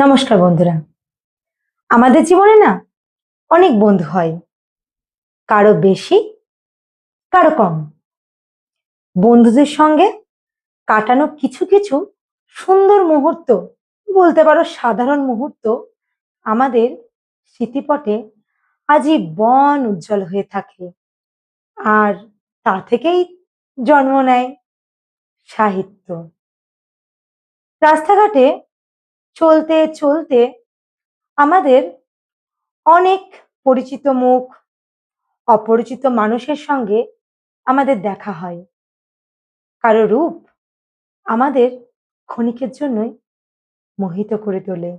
নমস্কার বন্ধুরা। আমাদের জীবনে না অনেক বন্ধু হয়। কারও বেশি, কারও কম। বন্ধুদের সঙ্গে কাটানো কিছু কিছু সুন্দর মুহূর্ত, বলতে পারো সাধারণ মুহূর্ত, আমাদের স্মৃতিপটে আজীবন উজ্জ্বল হয়ে থাকে। আর তা থেকেই জন্ম নেয় সাহিত্য। রাস্তাঘাটে চলতে চলতে আমাদের অনেক পরিচিত মুখ, অপরিচিত মানুষের সঙ্গে আমাদের দেখা হয়। কারও রূপ আমাদের ক্ষণিকের জন্যই মোহিত করে তোলে।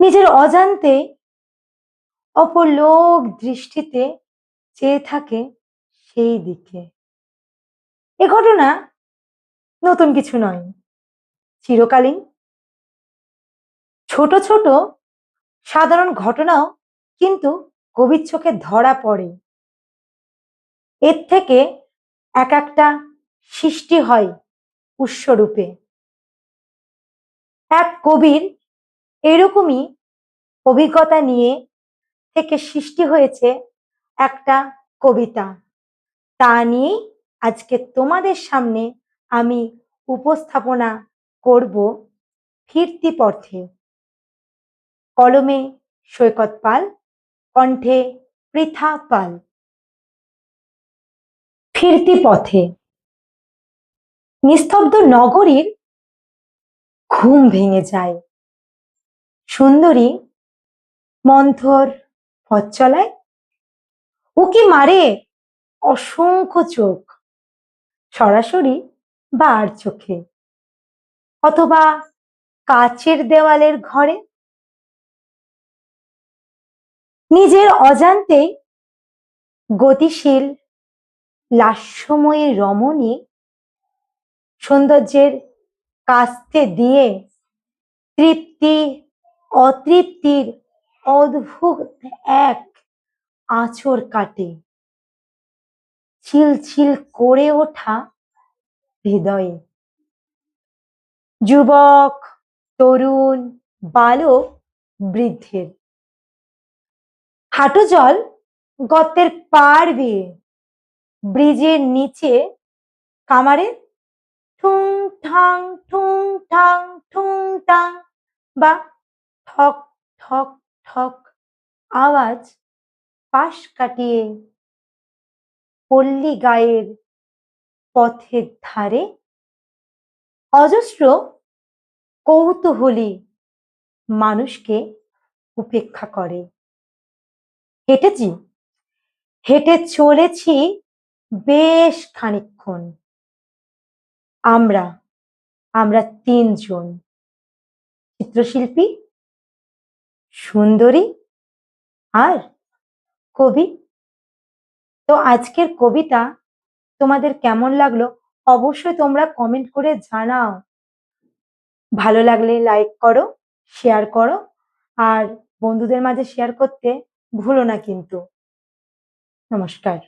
নিজের অজান্তে অপলোক দৃষ্টিতে চেয়ে থাকে সেই দিকে। এ ঘটনা নতুন কিছু নয়। চিরকালীন ছোট ছোট সাধারণ ঘটনাও কিন্তু কবির চোখে ধরা পড়ে। এর থেকে এক একটা সৃষ্টি হয় উৎসরূপে। এক কবির এরকমই অভিজ্ঞতা নিয়ে থেকে সৃষ্টি হয়েছে একটা কবিতা। তা নিয়েই আজকে তোমাদের সামনে আমি উপস্থাপনা করব ফিরতি পথে। কলমে সৈকত পাল, কণ্ঠে পৃথা পাল। ফিরতি পথে। নিস্তব্ধ নগরীর ঘুম ভেঙে যায়। সুন্দরী মন্থর পথ চলায়। উকি মারে অসংখ্য চোখ। সরাসরি বা আর চোখে। অথবা কাচের দেওয়ালের ঘরে। নিজের অজান্তে গতিশীল, লাস্যময়ী রমণী সৌন্দর্যের কাস্তে দিয়ে তৃপ্তি, অতৃপ্তির অদ্ভুত এক আঁচড় কাটে। ছিলছিল করে ওঠা হৃদয়ে। যুবক, তরুণ, বালক, বৃদ্ধের। হাঁটু জল গর্তের পার বেয়ে ব্রিজের নিচে কামারে ঠুং ঠাং ঠুং ঠাং, ঠুং টাং বা ঠক ঠক ঠক আওয়াজ পাশ কাটিয়ে পল্লী গায়ের পথের ধারে অজস্র কৌতূহলী মানুষকে উপেক্ষা করে। হেঁটেছি। হেঁটে চলেছি বেশ খানিকক্ষণ। আমরা আমরা তিনজন। চিত্রশিল্পী, সুন্দরী আর কবি। তো আজকের কবিতা তোমাদের কেমন লাগল অবশ্যই তোমরা কমেন্ট করে জানাও। ভালো লাগলে লাইক করো শেয়ার করো আর বন্ধুদের মাঝে শেয়ার করতে ভুলো না কিন্তু। নমস্কার।